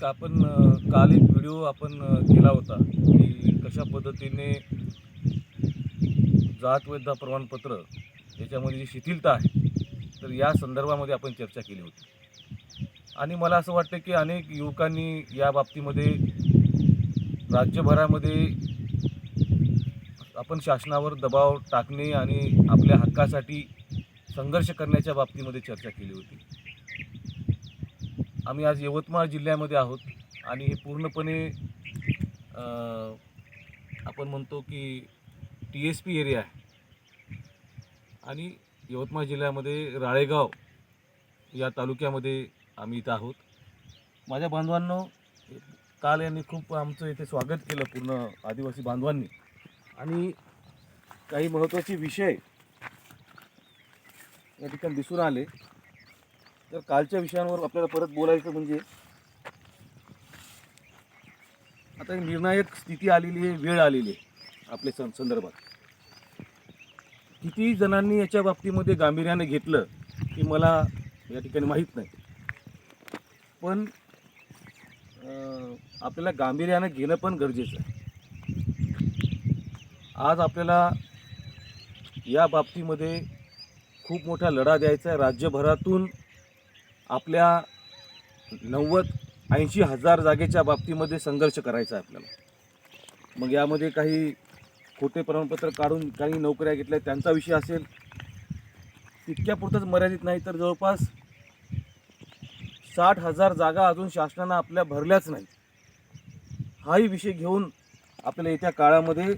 एक आपण काल एक व्हिडिओ आपण केला होता की कशा पद्धतीने जात वैधता प्रमाणपत्र याच्यामध्ये जी शिथिलता आहे तर या संदर्भामध्ये आपण चर्चा केली होती. आणि मला असं वाटतं की अनेक युवकांनी या बाबतीमध्ये राज्यभरामध्ये आपण शासनावर दबाव टाकणे आणि आपल्या हक्कासाठी संघर्ष करण्याच्या बाबतीमध्ये चर्चा केली होती. आम्ही आज यवतमाळ जिल्ह्यामध्ये आहोत आणि हे पूर्णपणे आपण म्हणतो की टी एस पी एरिया आहे. आणि यवतमाळ जिल्ह्यामध्ये राळेगाव या तालुक्यामध्ये आम्ही इथं आहोत. माझ्या बांधवांनो काल यांनी खूप आमचं इथे स्वागत केलं पूर्ण आदिवासी बांधवांनी. आणि काही महत्त्वाचे विषय या ठिकाणी दिसून आले. तर कालच्या विषयांवर आपल्याला परत बोलायचं म्हणजे? आता निर्णायक स्थिती आलेली आहे वेळ आलेली आहे आपल्या सं संदर्भात. किती जणांनी याच्या बाबतीमध्ये गांभीर्याने घेतलं की मला या ठिकाणी माहीत नाही. पण आपल्याला गांभीर्यानं घेणं पण गरजेचं आहे. आज आपल्याला या बाबतीमध्ये खूप मोठा लढा द्यायचा आहे. राज्यभरातून आपल्या नव्वद ऐंशी हजार जागेच्या बाबतीमध्ये संघर्ष करायचा आहे आपल्याला. मग यामध्ये काही खोटे प्रमाणपत्र काढून काही नोकऱ्या घेतल्या त्यांचा विषय असेल तितक्यापुरतंच मर्यादित नाही तर जवळपास साठ हजार जागा अजून शासनानं आपल्या भरल्याच नाही. हाही विषय घेऊन आपल्याला येत्या काळामध्ये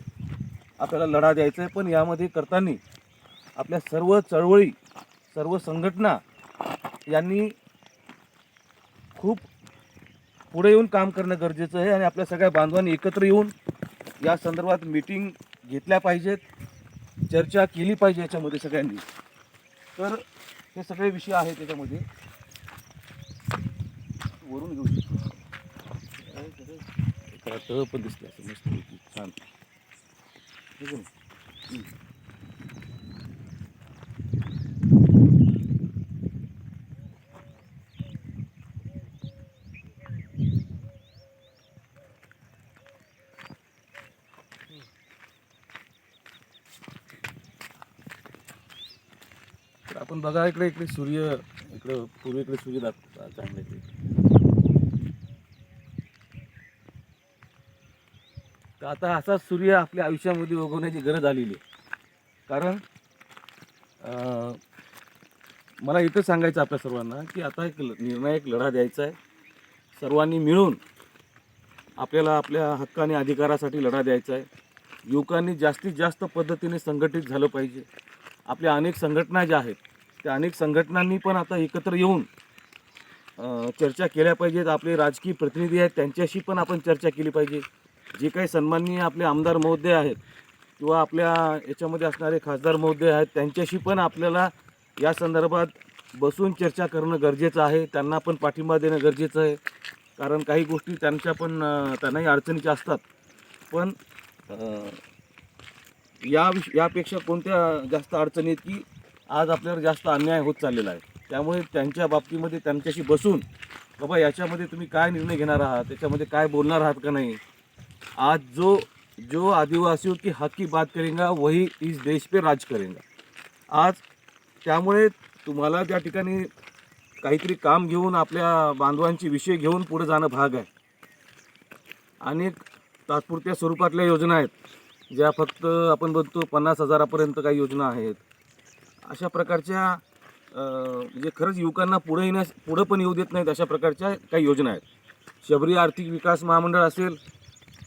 आपल्याला लढा द्यायचा आहे. पण यामध्ये करताना आपल्या सर्व चळवळी सर्व संघटना यांनी खूप पुढे येऊन काम करणं गरजेचं आहे आणि आपल्या सगळ्या बांधवांनी एकत्र येऊन या संदर्भात मीटिंग घेतल्या पाहिजेत चर्चा केली पाहिजे याच्यामध्ये सगळ्यांनी. तर हे सगळे विषय आहेत त्याच्यामध्ये वरून घेऊ. शकतो पण दिसते असं मस्त छान. ठीक आहे बघा इकडे इकडे सूर्य इकडं पूर्वीकडे सूर्य दाखवता चांगले तर आता असा सूर्य आपल्या आयुष्यामध्ये उगवण्याची गरज आलेली आहे. कारण मला इथं सांगायचं आपल्या सर्वांना की आता एक ल- निर्णायक लढा द्यायचा आहे. सर्वांनी मिळून आपल्याला आपल्या हक्काने अधिकारासाठी लढा द्यायचा आहे. युवकांनी जास्तीत जास्त पद्धतीने संघटित झालं पाहिजे. आपल्या अनेक संघटना ज्या आहेत त्या अनेक संघटनांनी पण आता एकत्र येऊन चर्चा केल्या पाहिजेत. आपले राजकीय प्रतिनिधी आहेत त्यांच्याशी पण आपण चर्चा केली पाहिजे. जे काही सन्माननीय आपले आमदार महोदय आहेत किंवा आपल्या याच्यामध्ये असणारे खासदार महोदय आहेत त्यांच्याशी पण आपल्याला या संदर्भात बसून चर्चा करणं गरजेचं आहे. त्यांना पण पाठिंबा देणं गरजेचं आहे. कारण काही गोष्टी त्यांच्या पण त्यांनाही अडचणीच्या असतात पण या विष यापेक्षा कोणत्या जास्त अडचणी आहेत की आज आपल्यावर जास्त अन्याय होत चाललेला आहे. त्यामुळे त्यांच्या बाबतीमध्ये त्यांच्याशी बसून बाबा याच्यामध्ये तुम्ही काय निर्णय घेणार आहात? त्याच्यामध्ये काय बोलणार आहात का नाही? आज जो जो आदिवासियों की हक की बात करेगा वही इस देश पे राज करेगा. आज त्यामुळे तुम्हाला त्या ठिकाणी काहीतरी काम घेऊन आपल्या बांधवांचे विषय घेऊन पुढे जाणं भाग आहे. अनेक तात्पुरत्या स्वरूपातल्या योजना आहेत. ज्या फक्त आपण बघतो पन्नास हजारापर्यंत काही योजना आहेत. अशा प्रकारच्या म्हणजे खरंच युवकांना पुढे येण्यास पुढं पण येऊ देत नाहीत अशा प्रकारच्या काही योजना आहेत. शबरी आर्थिक विकास महामंडळ असेल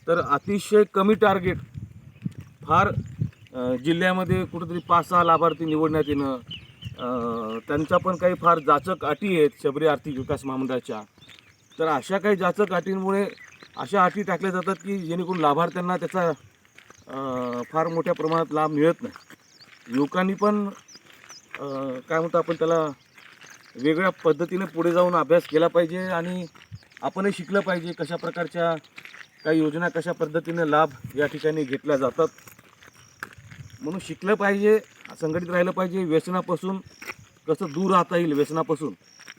तर अतिशय कमी टार्गेट फार जिल्ह्यामध्ये कुठेतरी पाच सहा लाभार्थी निवडण्यात येणं त्यांचा पण काही फार जाचक अटी आहेत शबरी आर्थिक विकास महामंडळाच्या. तर अशा काही जाचक अटींमुळे अशा अटी टाकल्या जातात की जेणेकरून लाभार्थ्यांना त्याचा फार मोठ्या प्रमाणात लाभ मिळत नाही. युवकांनी पण काय म्हणतो आपण त्याला वेगळ्या पद्धतीने पुढे जाऊन अभ्यास केला पाहिजे आणि आपणही शिकलं पाहिजे कशा प्रकारच्या काही योजना कशा पद्धतीने लाभ या ठिकाणी घेतल्या जातात. म्हणून शिकलं पाहिजे संघटित राहिलं पाहिजे व्यसनापासून कसं दूर राहता येईल व्यसनापासून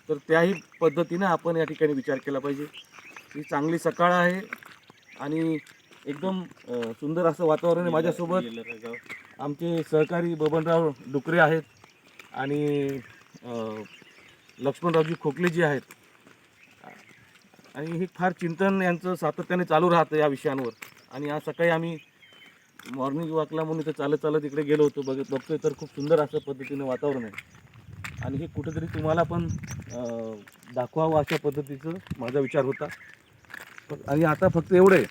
तर त्याही पद्धतीने आपण या ठिकाणी विचार केला पाहिजे. ही चांगली सकाळ आहे आणि एकदम सुंदर असं वातावरण आहे माझ्यासोबत. आमचे सहकारी बबनराव डुकरे आहेत. आणि लक्ष्मणरावजी खोकले जे आहेत आणि हे फार चिंतन यांचं सातत्याने चालू राहतं या विषयांवर. आणि आज सकाळी आम्ही मॉर्निंग वॉकला म्हणून इथं चालत चालत इकडे गेलो होतो बघत बघतोय तर खूप सुंदर असं पद्धतीने वातावरण आहे. आणि हे कुठेतरी तुम्हाला पण दाखवावं अशा पद्धतीचं माझा विचार होता. आणि आता फक्त एवढं आहे.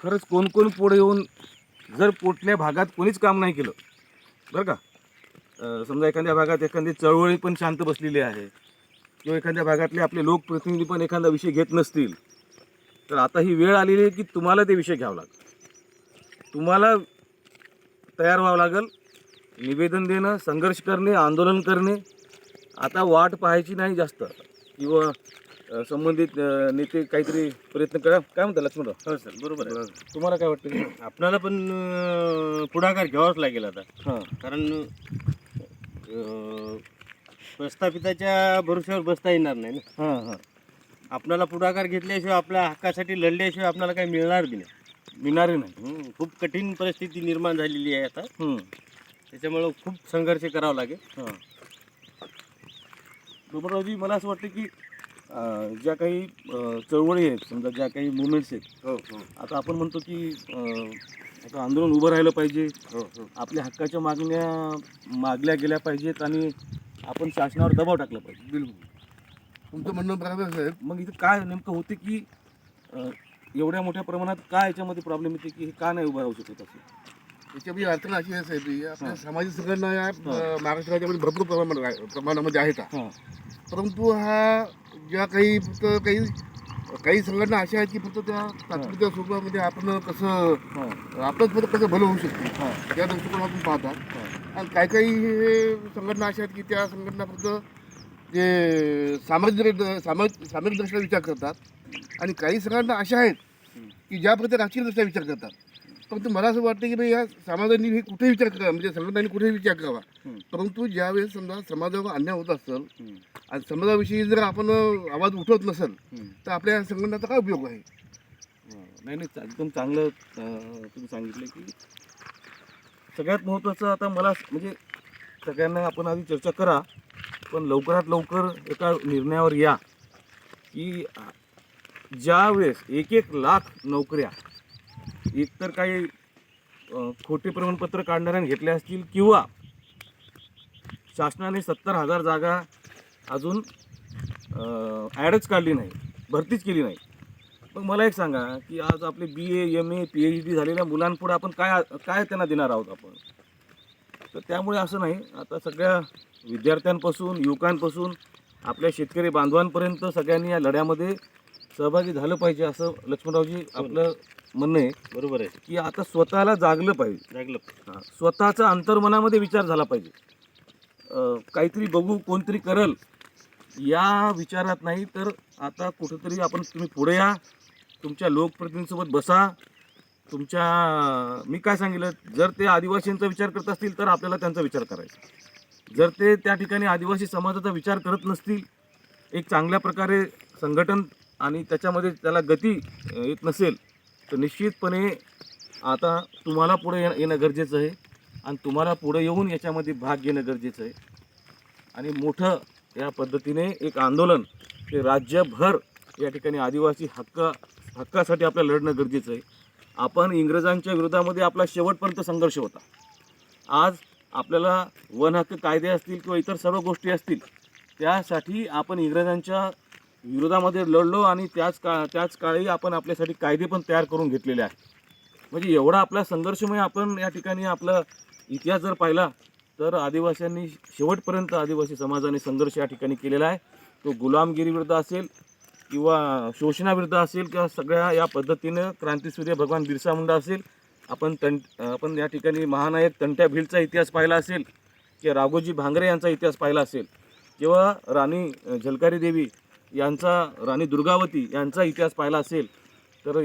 खरंच कोण कोण पुढे येऊन जर कुठल्या भागात कोणीच काम नाही केलं बरं का? समजा एखाद्या भागात एखादी चळवळी पण शांत बसलेली आहे किंवा एखाद्या भागातले आपले लोकप्रतिनिधी पण एखादा विषय घेत नसतील तर आता ही वेळ आलेली आहे की तुम्हाला ते विषय घ्यावं लागेल. तुम्हाला तयार व्हावं लागेल निवेदन देणं संघर्ष करणे आंदोलन करणे. आता वाट पाहायची नाही जास्त किंवा अ, संबंधित अ, नेते काहीतरी प्रयत्न करा. काय म्हणता लक्ष्मणराव? हो सर. बरोबर आहे. तुम्हाला काय वाटतं आपल्याला पण अं, पुढाकार घ्यावाच लागेल आता. हां. कारण अं, प्रस्थापिताच्या भरोश्यावर बसता येणार नाही ना. हां हां. आपल्याला पुढाकार घेतल्याशिवाय आपल्या हक्कासाठी लढल्याशिवाय आपल्याला काही मिळणार बी नाही. मिळणारे नाही. हम्म, खूप कठीण परिस्थिती निर्माण झालेली आहे आता. त्याच्यामुळं खूप संघर्ष करावा लागेल. हां. बबनरावजी मला असं वाटतं की ज्या काही चळवळी आहेत समजा ज्या काही मुवमेंट्स आहेत. हो हो. आता आपण म्हणतो की आता आंदोलन उभं राहिलं पाहिजे. हो आपल्या हक्काच्या मागण्या मागल्या गेल्या पाहिजेत आणि आपण शासनावर दबाव टाकला पाहिजे. बिलकुल. तुमचं म्हणणं बरोबर आहे, साहेब. मग इथं काय नेमकं होते की एवढ्या मोठ्या प्रमाणात काय याच्यामध्ये प्रॉब्लेम येते की हे का नाही उभं राहू शकत असं? याच्यामध्ये अडचण अशी आहे साहेब. की आपल्या. सामाजिक संघटना या महाराष्ट्र राज्यामध्ये भरपूर प्रमाणामध्ये आहेत. परंतु हा ज्या काही फक्त काही काही संघटना अशा आहेत की फक्त त्या तात्पुरत्या स्वरूपामध्ये आपण कसं आपलंच फक्त कसं भलं होऊ शकते? हां. या दृष्टिकोनातून पाहता. हां. आणि काही काही हे संघटना अशा आहेत की त्या संघटना फक्त जे सामाजिक सामाजिक दृष्ट्या विचार करतात आणि काही संघटना अशा आहेत की ज्या फक्त राजकीय दृष्ट्या विचार करतात. परंतु मला असं वाटतं की भाई या समाजाने हे कुठे विचार करावा? म्हणजे संघटनांनी कुठे विचार करावा. परंतु ज्यावेळेस समजा समाजावर अन्याय होत असेल. आणि समाजाविषयी जर आपण आवाज उठवत नसेल. तर आपल्या संघटनाचा काय उपयोग आहे नाही नाही एकदम चांगलं तुम्ही सांगितलं की सगळ्यात महत्त्वाचं आता मला म्हणजे सगळ्यांना आपण आधी चर्चा करा पण लवकरात लवकर एका निर्णयावर या की ज्या वेळेस एक एक लाख नोकऱ्या एकतर काही खोटे प्रमाणपत्र काढणाऱ्याने घेतल्या असतील किंवा शासनाने सत्तर हजार जागा अजून ॲडच काढली नाही. भरतीच केली नाही. मग मला एक सांगा की आज आपले B A M A P H D झालेल्या मुलांपुढे आपण काय काय त्यांना देणार आहोत आपण? तर त्यामुळे असं नाही. आता सगळ्या विद्यार्थ्यांपासून युवकांपासून आपल्या शेतकरी बांधवांपर्यंत सगळ्यांनी या लढ्यामध्ये सहभागी झालं पाहिजे असं लक्ष्मणरावजी आपलं म्हणणं आहे. बरोबर आहे. की आता स्वतःला जागलं पाहिजे. लागलं हां. स्वतःचा अंतर्मनामध्ये विचार झाला पाहिजे. काहीतरी बघू कोणतरी करल. या विचारात नाही तर आता कुठंतरी आपण तुम्ही पुढे या. तुमच्या लोकप्रतिनिधींसोबत बसा. तुमच्या मी काय सांगितलं? जर ते आदिवासींचा विचार करत असतील तर आपल्याला त्यांचा विचार करायचा. जर ते त्या ठिकाणी आदिवासी समाजाचा विचार करत नसतील एक चांगल्या प्रकारे संघटन आणि त्याच्यामध्ये त्याला गती येत नसेल तर निश्चितपणे आता तुम्हाला पुढे येणं येणं गरजेचं आहे. आणि तुम्हाला पुढे येऊन याच्यामध्ये भाग घेणं गरजेचं आहे. आणि मोठं या पद्धतीने एक आंदोलन हे राज्यभर या ठिकाणी आदिवासी हक्क हक्कासाठी आपल्याला लढणं गरजेचं आहे. आपण इंग्रजांच्या विरोधामध्ये आपला शेवटपर्यंत संघर्ष होता. आज आपल्याला वन हक्क कायदे असतील किंवा इतर सर्व गोष्टी असतील त्यासाठी आपण इंग्रजांच्या विरोधामध्ये लढलो आणि त्याच का त्याच काळी आपण आपल्यासाठी कायदे पण तयार करून घेतलेले आहेत. म्हणजे एवढा आपला संघर्षमय आपण या ठिकाणी आपला इतिहास जर पाहिला तर आदिवासींनी शेवटपर्यंत आदिवासी समाजाने संघर्ष या ठिकाणी केलेला आहे. तो गुलामगिरीविरुद्ध असेल किंवा शोषणाविरुद्ध असेल किंवा सगळ्या या पद्धतीनं क्रांतीसूर्य भगवान बिरसा मुंडा असेल आपण तं आपण या ठिकाणी महानायक तंट्या भिलचा इतिहास पाहिला असेल किंवा राघोजी भांगरे यांचा इतिहास पाहिला असेल किंवा राणी झलकारी देवी यांचा राणी दुर्गावती यांचा इतिहास पाहिला असेल तर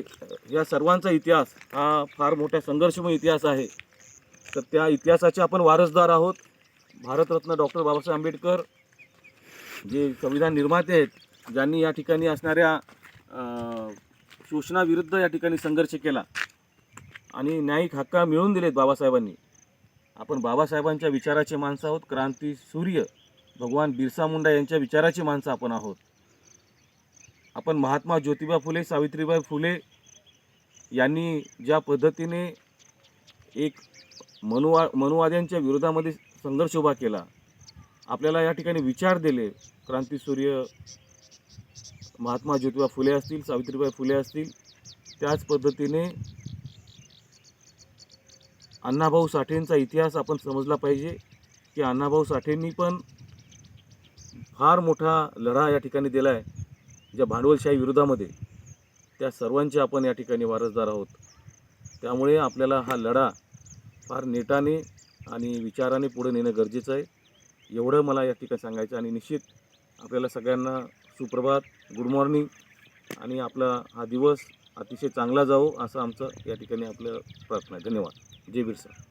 या सर्वांचा इतिहास हा फार मोठ्या संघर्षमय इतिहास आहे. तर त्या इतिहासाचे आपण वारसदार आहोत. भारतरत्न डॉक्टर बाबासाहेब आंबेडकर जे संविधान निर्माते आहेत ज्यांनी या ठिकाणी असणाऱ्या शोषणाविरुद्ध या ठिकाणी संघर्ष केला. आणि न्यायिक हक्क मिळवून दिलेत बाबासाहेबांनी. आपण बाबासाहेबांच्या विचाराचे माणसं आहोत. क्रांती सूर्य भगवान बिरसा मुंडा यांच्या विचाराची माणसं आपण आहोत. आपण महात्मा ज्योतिबा फुले सावित्रीबाई फुले यांनी ज्या पद्धतीने एक मनुवा मनुवाद्यांच्या विरोधामध्ये संघर्ष उभा केला. आपल्याला या ठिकाणी विचार दिले. क्रांतीसूर्य महात्मा ज्योतिबा फुले असतील सावित्रीबाई फुले असतील त्याच पद्धतीने अण्णाभाऊ साठेंचा इतिहास आपण समजला पाहिजे की अण्णाभाऊ साठेंनी पण फार मोठा लढा या ठिकाणी दिला आहे ज्या भांडवलशाही विरोधामध्ये. त्या सर्वांचे आपण या ठिकाणी वारसदार आहोत. त्यामुळे आपल्याला हा लढा फार नेटाने आणि विचाराने पुढे नेणं गरजेचं आहे. एवढं मला या ठिकाणी सांगायचं आणि निश्चित आपल्याला सगळ्यांना सुप्रभात गुड मॉर्निंग आणि आपला हा दिवस अतिशय चांगला जावो असं आमचं या ठिकाणी आपलं प्रार्थना आहे. धन्यवाद. जय बिरसा.